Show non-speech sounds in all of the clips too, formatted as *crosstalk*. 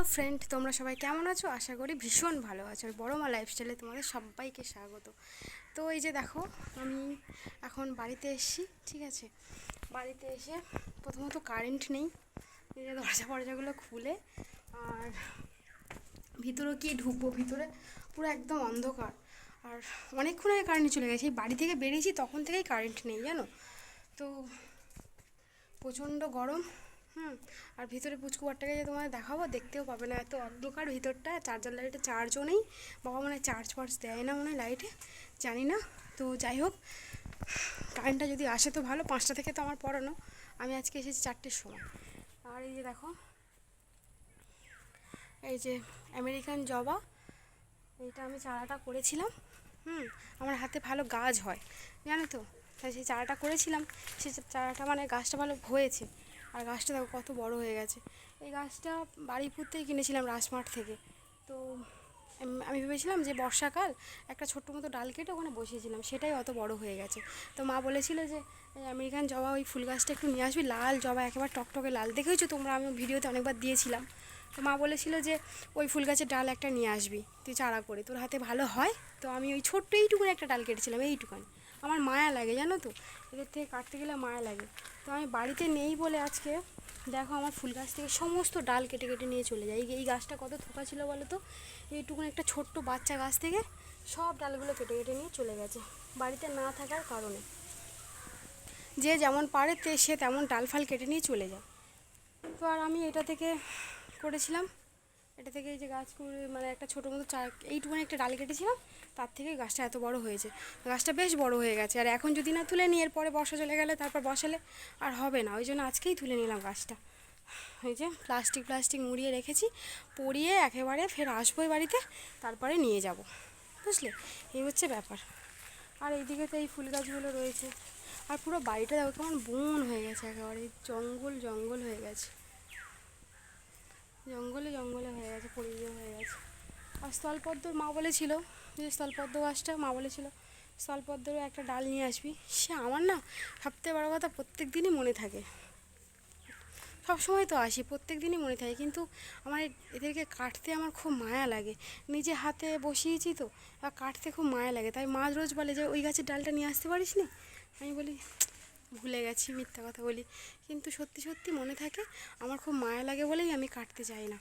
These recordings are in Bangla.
তো ফ্রেন্ড, তোমরা সবাই কেমন আছো? আশা করি ভীষণ ভালো আছো। আর বড় মা লাইফস্টাইলে তোমাদের সবাইকে স্বাগত। তো এই যে দেখো, আমি এখন বাড়িতে এসেছি, ঠিক আছে? বাড়িতে এসে প্রথমত কারেন্ট নেই, এই যে দরজা ফরজাগুলো খুলে, আর ভিতরে কি ঢুকবো? ভিতরে পুরো একদম অন্ধকার। আর অনেকক্ষণ আগে কারেন্ট চলে গেছে। বাড়ি থেকে বেরিয়েছি, তখন থেকেই কারেন্ট নেই, জানো? তো প্রচণ্ড গরম হুম, আর ভিতরে পুচকুবারটাকে যে তোমাদের দেখাবো, দেখতেও পাবে না, এত অন্ধকার ভিতরটা, চার্জার লাইটে চার্জও নেই। বাবা মনে হয় চার্জ ফার্জ দেয় না মনে হয় লাইটে জানি না। তো যাই হোক কারেন্টটা যদি আসে তো ভালো, পাঁচটা থেকে তো আমার পড়ানো। আমি আজকে এসেছি চারটের সময়। আর এই যে দেখো, এই যে আমেরিকান জবা, এইটা আমি চারাটা করেছিলাম। হুম, আমার হাতে ভালো গাছ হয়, জানো তো? তাই সেই চারাটা করেছিলাম। সেই চারাটা মানে গাছটা ভালো হয়েছে। আর গাছটা দেখো কত বড় হয়ে গেছে। এই গাছটা বাড়িপুর থেকে কিনেছিলাম রাজমাঠ থেকে। তো আমি ভেবেছিলাম যে বর্ষাকাল একটা ছোট্ট মতো ডাল কেটে ওখানে বসিয়েছিলাম, সেটাই অত বড় হয়ে গেছে। তো মা বলেছিল যে আমেরিকান জবা ওই ফুল গাছটা একটু নিয়ে আসবি, লাল জবা, একেবারে টকটকে লাল। দেখেছ তোমরা আমি ভিডিওতে অনেকবার দিয়েছিলাম। তো মা বলেছিল যে, ওই ফুল গাছের ডাল একটা নিয়ে আসবি, তুই চারা করে। তোর হাতে ভালো হয়, তো আমি ওই ছোট্ট এইটুকুনি একটা ডাল কেটেছিলাম, এইটুকানি। আমার মায়া লাগে, জানো তো? এদের থেকে কাটতে গেলে মায়া লাগে। তো আমি বাড়িতে নেই বলে আজকে। দেখো আমার ফুল গাছ থেকে সমস্ত ডাল কেটে কেটে নিয়ে চলে যায় এই গাছটা কত থোকা ছিল বলো তো? এইটুকুন একটা ছোট্ট বাচ্চা গাছ থেকে সব ডালগুলো কেটে কেটে নিয়ে চলে গেছে। বাড়িতে না থাকার কারণে। যে যেমন পারে তে সে তেমন ডাল ফাল কেটে নিয়ে চলে যায়। তো আর আমি এটা থেকে করেছিলাম এটা থেকে এই যে গাছ করে মানে একটা ছোটো মতো চা, এইটুকুনি একটা ডাল কেটেছিলাম, তার থেকে গাছটা এত বড় হয়েছে। গাছটা বেশ বড় হয়ে গেছে। আর এখন যদি না তুলে নিই এরপরে বর্ষা চলে গেলে তারপর বসালে আর হবে না। ওই জন্য আজকেই তুলে নিলাম গাছটা। এই যে প্লাস্টিক প্লাস্টিক মুড়িয়ে রেখেছি, পরিয়ে একেবারে ফের আসব বাড়িতে, তারপরে নিয়ে যাব। বুঝলে? এই হচ্ছে ব্যাপার। আর এইদিকে তো এই ফুল গাছগুলো রয়েছে। আর পুরো বাড়িটা দেখো, কেমন বন হয়ে গেছে একেবারে। জঙ্গল জঙ্গল হয়ে গেছে। জঙ্গলে জঙ্গলে হয়ে গেছে, পরিবেশ হয়ে গেছে। আর স্থলপদ্মর মা বলেছিল, যে স্থলপদ্ম গাছটা মা বলেছিল, স্থলপদ্মরও একটা ডাল নিয়ে আসবি। সে আমার না সবথেকে বড় কথা প্রত্যেক দিনই মনে থাকে। সব সময় তো আসি, প্রত্যেক দিনই মনে থাকে, কিন্তু আমার এদেরকে কাটতে আমার খুব মায়া লাগে। নিজে হাতে বসিয়েছি তো, আর কাটতে খুব মায়া লাগে। তাই মা রোজ বলে যে, ওই গাছের ডালটা নিয়ে আসতে পারিস নি আমি বলি ভুলে গেছি, মিথ্যা কথা বলি। কিন্তু সত্যি সত্যি মনে থাকে, আমার খুব মায়া লাগে বলেই আমি কাটতে চাই না।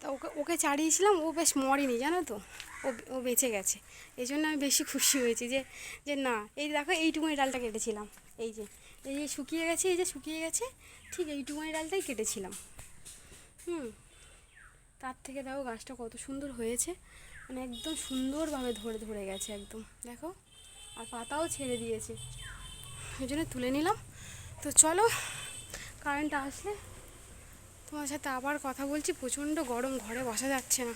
তা ওকে ওকে চাড়িয়েছিলাম, ও বেশ মরেনি, জানো তো? ও ও বেঁচে গেছে। এই জন্য আমি বেশি খুশি হয়েছি যে যে না, এই দেখো, এইটুকুনি ডালটা কেটেছিলাম। এই যে এই যে শুকিয়ে গেছে, এই যে শুকিয়ে গেছে, ঠিক এইটুকুনি ডালটাই কেটেছিলাম। হুম, তার থেকে দেখো গাছটা কত সুন্দর হয়েছে। মানে একদম সুন্দরভাবে ধরে ধরে গেছে একদম। দেখো, আর পাতাও ছেড়ে দিয়েছে। এই জন্য তুলে নিলাম। তো চলো কারেন্ট আসলে তোমার সাথে আবার কথা বলছি, প্রচণ্ড গরম, ঘরে বসা যাচ্ছে না।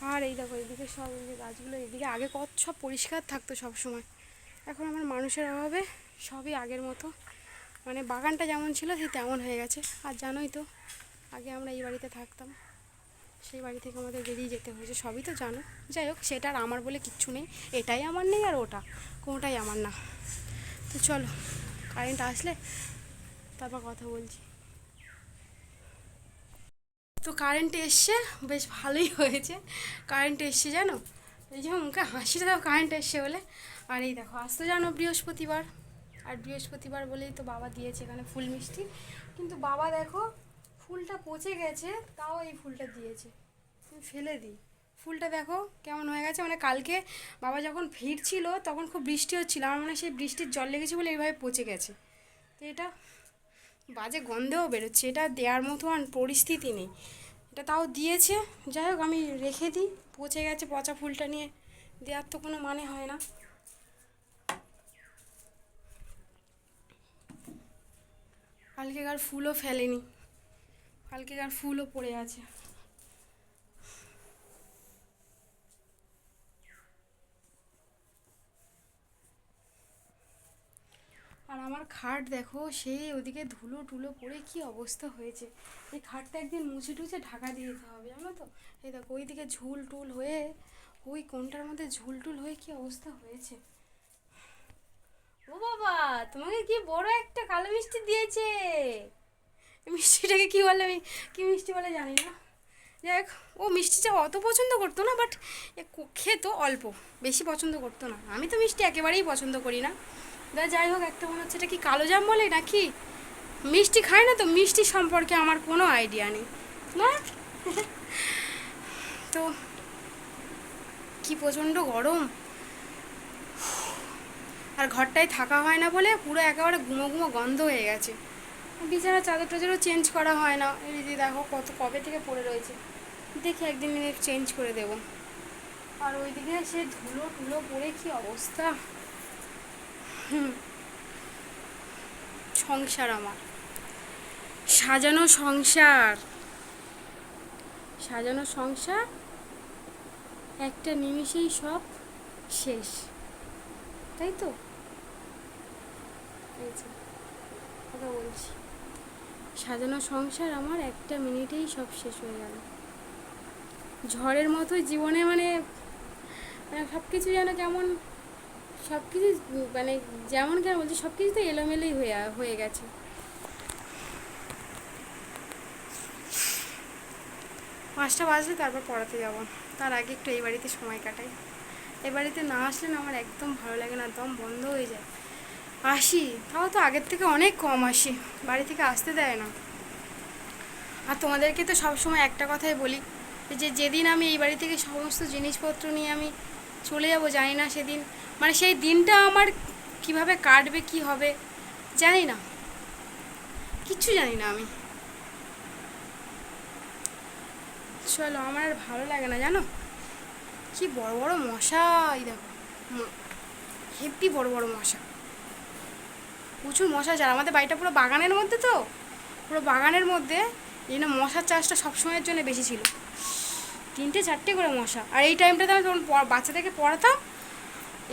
আর এই দেখো এইদিকে সব এই যে গাছগুলো, এদিকে আগে কত সব পরিষ্কার থাকতো সব সময়। এখন আমার মানুষের অভাবে সবই আগের মতো। মানে বাগানটা যেমন ছিল, সেই তেমন হয়ে গেছে। আর জানোই তো, আগে আমরা এই বাড়িতে থাকতাম। সেই বাড়ি থেকে আমাদের বেরিয়ে যেতে হয়েছে, সবই তো জানো। যাই হোক, সেটা আর আমার বলে কিচ্ছু নেই। এটাই আমার নেই আর ওটা। কোনোটাই আমার না। তো চলো কারেন্ট আসলে তারপর কথা বলছি। তো কারেন্ট এসছে, বেশ ভালোই হয়েছে। কারেন্ট এসছে জানো? এই যে মুখে হাসিটা দাও কারেন্ট এসছে বলে। আর এই দেখো, আজ তো জানো বৃহস্পতিবার। আর বৃহস্পতিবার বলেই তো বাবা দিয়েছে এখানে ফুল মিষ্টি। কিন্তু বাবা দেখো, ফুলটা পচে গেছে, তাও এই ফুলটা দিয়েছে। ফেলে দিই। ফুলটা দেখো কেমন হয়ে গেছে। মানে কালকে বাবা যখন ফিরছিল তখন খুব বৃষ্টি হচ্ছিল। আমার মনে হয় সেই বৃষ্টির জল লেগেছে বলে এইভাবে পচে গেছে। তো এটা বাজে গন্ধেও বেরোচ্ছে। এটা দেওয়ার মতো আর পরিস্থিতি নেই। এটা তাও দিয়েছে। যাই হোক, আমি রেখে দিই। পচে গেছে পচা ফুলটা নিয়ে। দেওয়ার তো কোনো মানে হয় না। কালকে কালকেকার ফুলও ফেলেনি। কালকেকার ফুলও পড়ে আছে আর আমার খাট দেখো সেই ওদিকে ধুলো টুলো পড়ে কি অবস্থা হয়েছে? এই খাটটা একদিন মুছে টুছে ঢাকা দিয়ে দিতে হবে, জানো তো? এই দেখো, ওইদিকে ঝুল টুল হয়ে, ওই কোনটার মধ্যে ঝুল টুল হয়ে কি অবস্থা হয়েছে? ও বাবা, তোমাকে কি বড় একটা কালো মিষ্টি দিয়েছে? মিষ্টিটাকে কী বলে আমি, কী মিষ্টি বলে জানি না। যাই ও মিষ্টিটা অত পছন্দ করতো না, বাট খেতো অল্প, বেশি পছন্দ করতো না। আমি তো মিষ্টি একেবারেই পছন্দ করি না। দা যাই হোক, একটা মনে হচ্ছে, এটা কি কালো জাম বলে নাকি? মিষ্টি খায় না তো? মিষ্টি সম্পর্কে আমার কোনো আইডিয়া নেই। না? *laughs* তো কি প্রচণ্ড গরম। আর ঘরটায় থাকা হয় না বলে পুরো একেবারে গুমো গুমো গন্ধ হয়ে গেছে। বিছানা চাদর টাদরও চেঞ্জ করা হয় না। এই যে দেখো, কত কবে থেকে পড়ে রয়েছে। দেখি একদিন চেঞ্জ করে দেব। আর ওইদিকে সে ধুলো টুলো পড়ে কি অবস্থা। সংসার আমার। সাজানো সংসার। সাজানো সংসার, একটা নিমিষেই সব শেষ। তাই তো? কথা বলছি। সাজানো সংসার আমার একটা মিনিটেই সব শেষ হয়ে গেল। ঝড়ের মতো জীবনে মানে সব কিছু যেন কেমন সব কিছু মানে যেমন কেন বলছি সব কিছু তো এলোমেলোই হয়ে হয়ে গেছে। পাঁচটা বাজলে তারপর পড়াতে যাব। তার আগে একটু এই বাড়িতে সময় কাটাই। এ বাড়িতে না আসলে না আমার একদম ভালো লাগে না, দম বন্ধ হয়ে যায়। আসি, তাও তো আগের থেকে অনেক কম আসি, বাড়ি থেকে আসতে দেয় না। আর তোমাদেরকে তো সবসময় একটা কথাই বলি, যে যেদিন আমি এই বাড়ি থেকে সমস্ত জিনিসপত্র নিয়ে আমি চলে যাব, জানি না সেদিন। মানে সেই দিনটা আমার কীভাবে কাটবে, কি হবে, জানি না। কিচ্ছু জানি না আমি। চলো, আমার আর ভালো লাগে না, জানো? কি বড় বড় মশা এই দেখো হেভি বড় বড় মশা। প্রচুর মশা যার আমাদের বাড়িটা পুরো বাগানের মধ্যে তো। পুরো বাগানের মধ্যে এই মশার চাষটা সবসময়ের জন্য বেশি ছিল। তিনটে, চারটে করে মশা। আর এই টাইমটাতে আমি তখন বাচ্চাদেরকে পড়াতাম।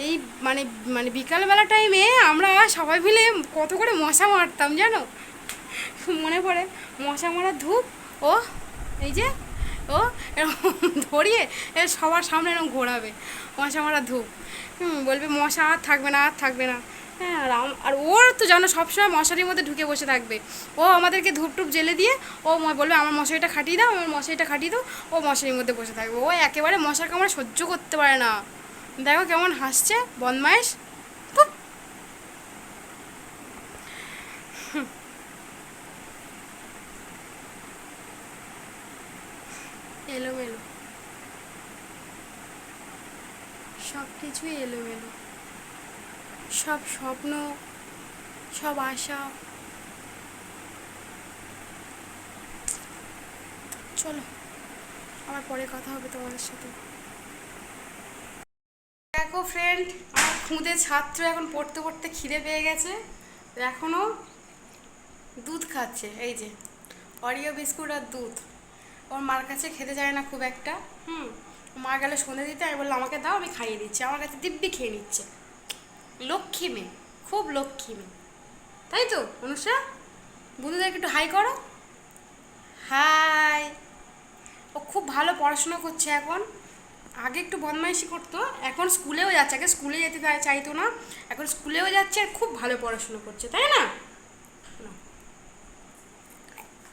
এই মানে মানে বিকালবেলা টাইমে আমরা সবাই মিলে কত করে মশা মারতাম জানো? মনে পড়ে, মশা মারার ধূপ, ও, এই যে, ও, এরকম ধরিয়ে এ সবার সামনে এরকম ঘোরাবে। মশা মারা ধূপ। বলবে মশা আর থাকবে না, আর থাকবে না। হ্যাঁ আর আর ওর তো জানো সবসময় মশারির মধ্যে ঢুকে বসে থাকবে। ও আমাদেরকে ধূপ টুপ জেলে দিয়ে ও বলবে, আমার মশারিটা খাটিয়ে দাও, আমার মশারিটা খাটিয়ে দাও। ও মশারির মধ্যে বসে থাকবে। ও একেবারে মশার কামড় সহ্য করতে পারে না। দেখো কেমন হাসছে। হুম। এলোমেলো। সব কিছুই এলোমেলো। সব স্বপ্ন, সব আশা। চলো, আবার পরে কথা হবে তোমাদের সাথে। দেখো ফ্রেন্ড আমার খুঁদে ছাত্র এখন পড়তে পড়তে খিদে পেয়ে গেছে। এখনও দুধ খাচ্ছে, এই যে অরিও বিস্কুট আর দুধ। ওর মার কাছে খেতে চায় না খুব একটা, হুম। মা গেলে সন্ধে দিতে, আমি বললাম, আমাকে দাও, আমি খাইয়ে দিচ্ছি। আমার কাছে দিব্যি খেয়ে নিচ্ছে। লক্ষ্মী মেয়ে খুব লক্ষ্মী মেয়ে। তাই তো অনুষা? বন্ধুদেরকে একটু হাই করো। হাই ও খুব ভালো পড়াশোনা করছে এখন। আগে একটু বদমাইশি করতো এখন স্কুলেও যাচ্ছে। আগে স্কুলে যেতে চাই- চাইতো না। এখন স্কুলেও যাচ্ছে আর খুব ভালো পড়াশোনা করছে তাই না? না।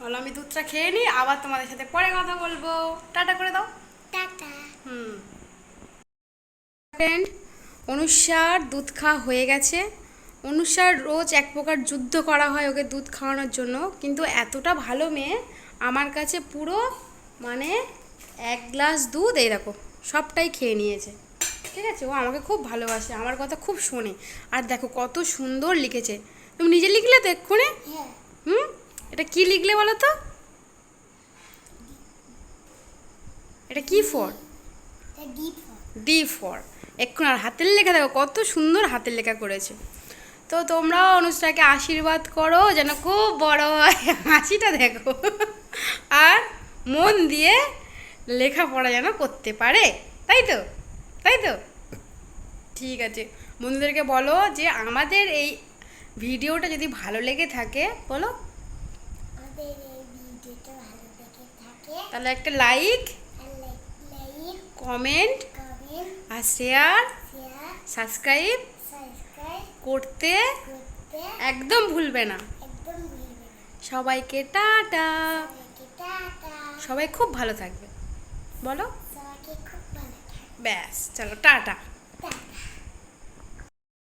বলো আমি দুধটা খেয়ে নিই আবার তোমাদের সাথে পরে কথা বলব। টাটা করে দাও। টাটা। হুম। ফ্রেন্ড অনুষার দুধ খাওয়া হয়ে গেছে। অনুষার রোজ এক প্রকার যুদ্ধ করা হয় ওকে দুধ খাওয়ানোর জন্য। কিন্তু এতটা ভালো মেয়ে আমার কাছে পুরো মানে এক গ্লাস দুধ এই দেখো সবটাই খেয়ে নিয়েছে। ঠিক আছে? ও আমাকে খুব ভালোবাসে আমার কথা খুব শোনে। আর দেখো কত সুন্দর লিখেছে। তুমি নিজে লিখলে তো এক্ষুনি? হ্যাঁ। হুম? এটা কি লিখলে বলো তো? এটা কি ফর ডি ফর এক্ষুন আর হাতের লেখা দেখো কত সুন্দর হাতের লেখা করেছে। তো তোমরাও অনুষ্টাকে আশীর্বাদ করো যেন খুব বড় হয়। *laughs* হাসিটা দেখো। আর মন দিয়ে লেখাপড়া যেন করতে পারে। তাই তো? তাই তো? ঠিক আছে। বন্ধুদেরকে বলো যে আমাদের এই ভিডিওটা যদি ভালো লেগে থাকে বলো। তাহলে একটা লাইক কমেন্ট আর শেয়ার সাবস্ক্রাইব সাবস্ক্রাইব করতে একদম ভুলবে না। সবাইকে টাটা। সবাই খুব ভালো থাকবে। বলো? ব্যাস চলো টাটা।